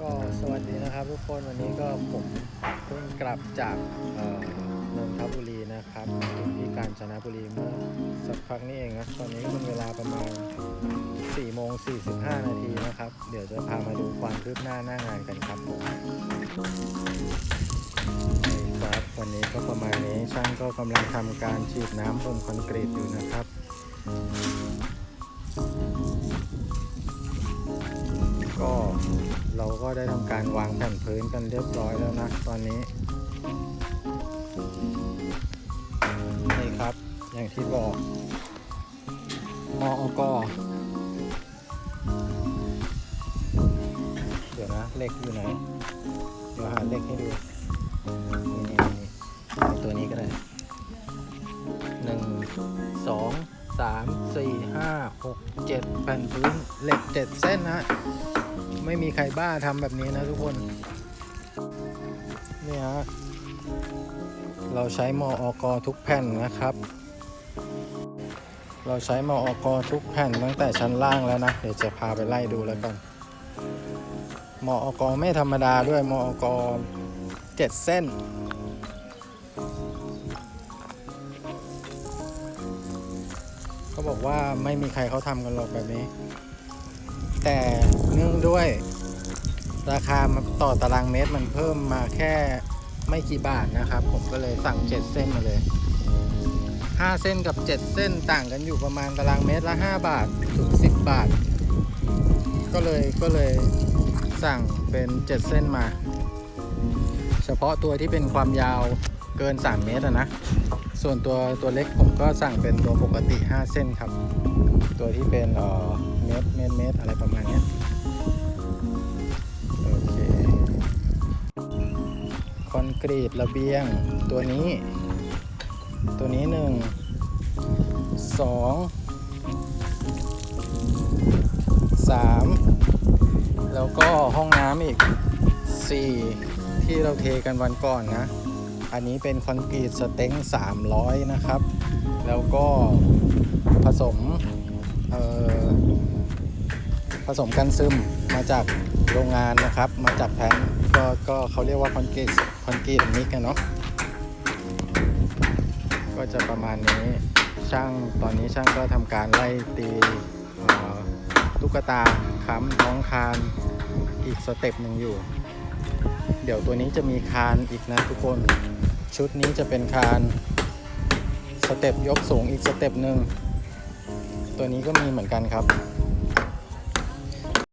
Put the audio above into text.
ก็สวัสดีนะครับทุกคนวันนี้ก็ผมเพิ่งกลับจากนนทบุรีนะครับถึงที่กาญจนบุรีเมื่อสักพักนี้เองนะตอนนี้เป็นเวลาประมาณ4โมง45 นาทีนะครับ เดี๋ยวจะพามาดูความคืบหน้าหน้างานกันครับผมครับวันนี้ก็ประมาณนี้ช่างก็กำลังทำการฉีดน้ำบนคอนกรีตอยู่นะครับ เราก็ได้ทำการวางแผ่นพื้นกันเรียบร้อยแล้วนะ ตอนนี้ นี่ครับ อย่างที่บอกมออกเดี๋ยวนะเหล็กอยู่ไหน เดี๋ยวหาเหล็กให้ดูนี่ ห้าหกเจ็ดแผ่นพื้นเหล็กเจ็ดเส้นนะไม่มีใครบ้าทำแบบนี้นะทุกคนนี่ฮะเราใช้มออกทุกแผ่นนะครับ เราใช้มออกทุกแผ่นตั้งแต่ชั้นล่างแล้วนะ เดี๋ยวจะพาไปไล่ดูแล้วกันมออกไม่ธรรมดาด้วยมออกเจ็ดเส้น เขาบอกว่าไม่มีใครเขาทำกันหรอกแบบนี้ แต่เนื่องด้วย ราคาต่อตารางเมตรมันเพิ่มมาแค่ไม่กี่บาทนะครับ ผมก็เลยสั่ง 7 เส้นมาเลย 5 เส้นกับ 7 เส้นต่างกันอยู่ประมาณตารางเมตรละ 5 บาทถึง 10 บาท ก็เลยก็เลยสั่งเป็น 7 เส้นมา เฉพาะตัวที่เป็นความยาว เกิน 3 เมตรอะนะ ส่วนตัวตัวเล็กผมก็สั่งเป็นตัวปกติ 5 เส้นครับ ตัวที่เป็นเอ่อเมตรเมตรเมตรอะไรประมาณนี้โอเคคอนกรีตระเบียงตัวนี้ ตัวนี้หนึ่งสองสามแล้วก็ห้องน้ำอีกสี่ที่เราเทกันวันก่อนนะ อันนี้เป็นคอนกรีตสเต็ง300 นะครับ แล้วก็ผสมเอ่อผสมกันซึมมาจากโรงงานนะครับ มาจากแผนก็ก็เขาเรียกว่าคอนกรีตคอนกรีตมิกกันเนาะก็จะประมาณนี้ช่างตอนนี้ช่างก็ทำการไล่ตีตุ๊กตาค้ำท้องคานอีกสเต็ปหนึ่งอยู่ เดี๋ยวตัวนี้จะมีคานอีกนะทุกคน ชุดนี้จะเป็นคานสเต็ปยกสูงอีกสเต็ปหนึ่งตัวนี้ก็มีเหมือนกันครับ